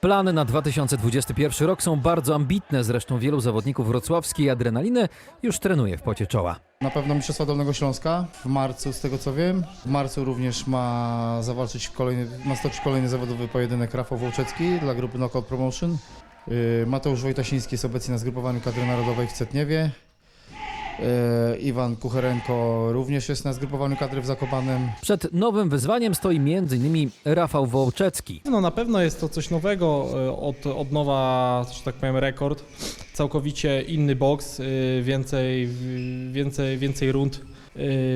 Plany na 2021 rok są bardzo ambitne, zresztą wielu zawodników wrocławskiej adrenaliny już trenuje w pocie czoła. Na pewno Mistrzostwa Dolnego Śląska w marcu, z tego co wiem. W marcu również ma zawalczyć kolejny, ma stoczyć kolejny zawodowy pojedynek Rafał Wołczecki dla grupy Knockout Promotion. Yy, Mateusz Wojtasiński jest obecnie na zgrupowaniu kadry narodowej w Cetniewie. Yy, Iwan Kucherenko również jest na zgrupowaniu kadry w Zakopanem. Przed nowym wyzwaniem stoi m.in. Rafał Wołczecki. No na pewno jest to coś nowego, e, od, od nowa, że tak powiem, rekord. Całkowicie inny boks, e, więcej, więcej, więcej rund e,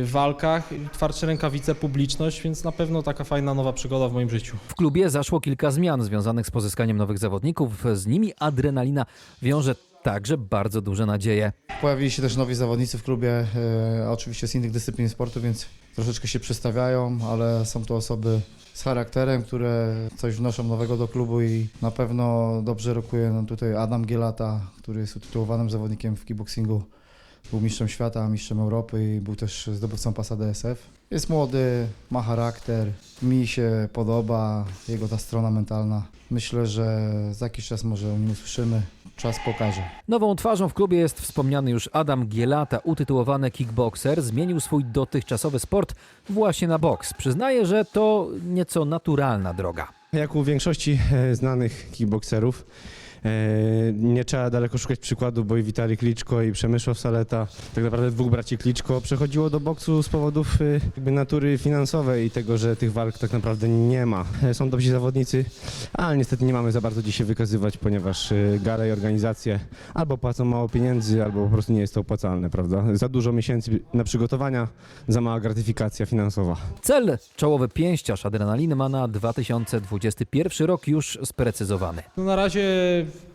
w walkach, twardsze rękawice, publiczność, więc na pewno taka fajna nowa przygoda w moim życiu. W klubie zaszło kilka zmian związanych z pozyskaniem nowych zawodników. Z nimi adrenalina wiąże także bardzo duże nadzieje. Pojawili się też nowi zawodnicy w klubie, e, oczywiście z innych dyscyplin sportu, więc troszeczkę się przestawiają, ale są to osoby z charakterem, które coś wnoszą nowego do klubu i na pewno dobrze rokuje nam tutaj Adam Gielata, który jest utytułowanym zawodnikiem w kickboxingu. Był mistrzem świata, mistrzem Europy i był też zdobywcą pasa DSF. Jest młody, ma charakter, mi się podoba jego ta strona mentalna. Myślę, że za jakiś czas może o nim usłyszymy. Czas pokaże. Nową twarzą w klubie jest wspomniany już Adam Gielata, utytułowany kickboxer. Zmienił swój dotychczasowy sport właśnie na boks. Przyznaje, że to nieco naturalna droga. Jak u większości e, znanych kickboxerów, nie trzeba daleko szukać przykładu, bo i Witali Kliczko i Przemysław Saleta, tak naprawdę dwóch braci Kliczko, przechodziło do boksu z powodów e, jakby natury finansowej i tego, że tych walk tak naprawdę nie ma. E, Są dobrzy zawodnicy, ale niestety nie mamy za bardzo gdzie się wykazywać, ponieważ e, gale i organizacje albo płacą mało pieniędzy, albo po prostu nie jest to opłacalne, prawda? Za dużo miesięcy na przygotowania, za mała gratyfikacja finansowa. Cel czołowy pięściarz adrenaliny ma na 2021 rok już sprecyzowany. No na razie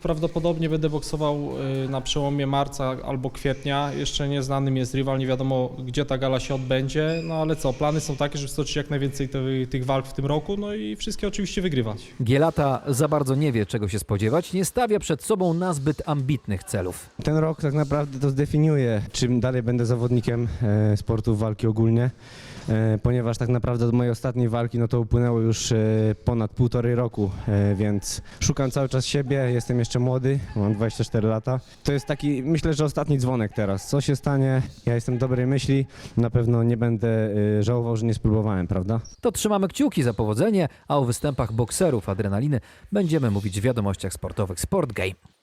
prawdopodobnie będę boksował y, na przełomie marca albo kwietnia. Jeszcze nieznanym jest rywal, nie wiadomo gdzie ta gala się odbędzie, no ale co, plany są takie, żeby stoczyć jak najwięcej te, tych walk w tym roku, no i wszystkie oczywiście wygrywać. Gielata za bardzo nie wie, czego się spodziewać, nie stawia przed sobą nazbyt ambitnych celów. Ten rok tak naprawdę to zdefiniuje, czym dalej będę zawodnikiem e, sportów walki ogólnie, e, ponieważ tak naprawdę od mojej ostatniej walki no to upłynęło już e, ponad półtorej roku, więc szukam cały czas siebie, jestem jeszcze młody, mam 24 lata. To jest taki, myślę, że ostatni dzwonek teraz. Co się stanie? Ja jestem dobrej myśli, na pewno nie będę e, żałował, że nie spróbowałem, prawda? To trzymamy kciuki za powodzenie, a o występach bokserów adrenaliny będziemy mówić w wiadomościach sportowych Sport Game.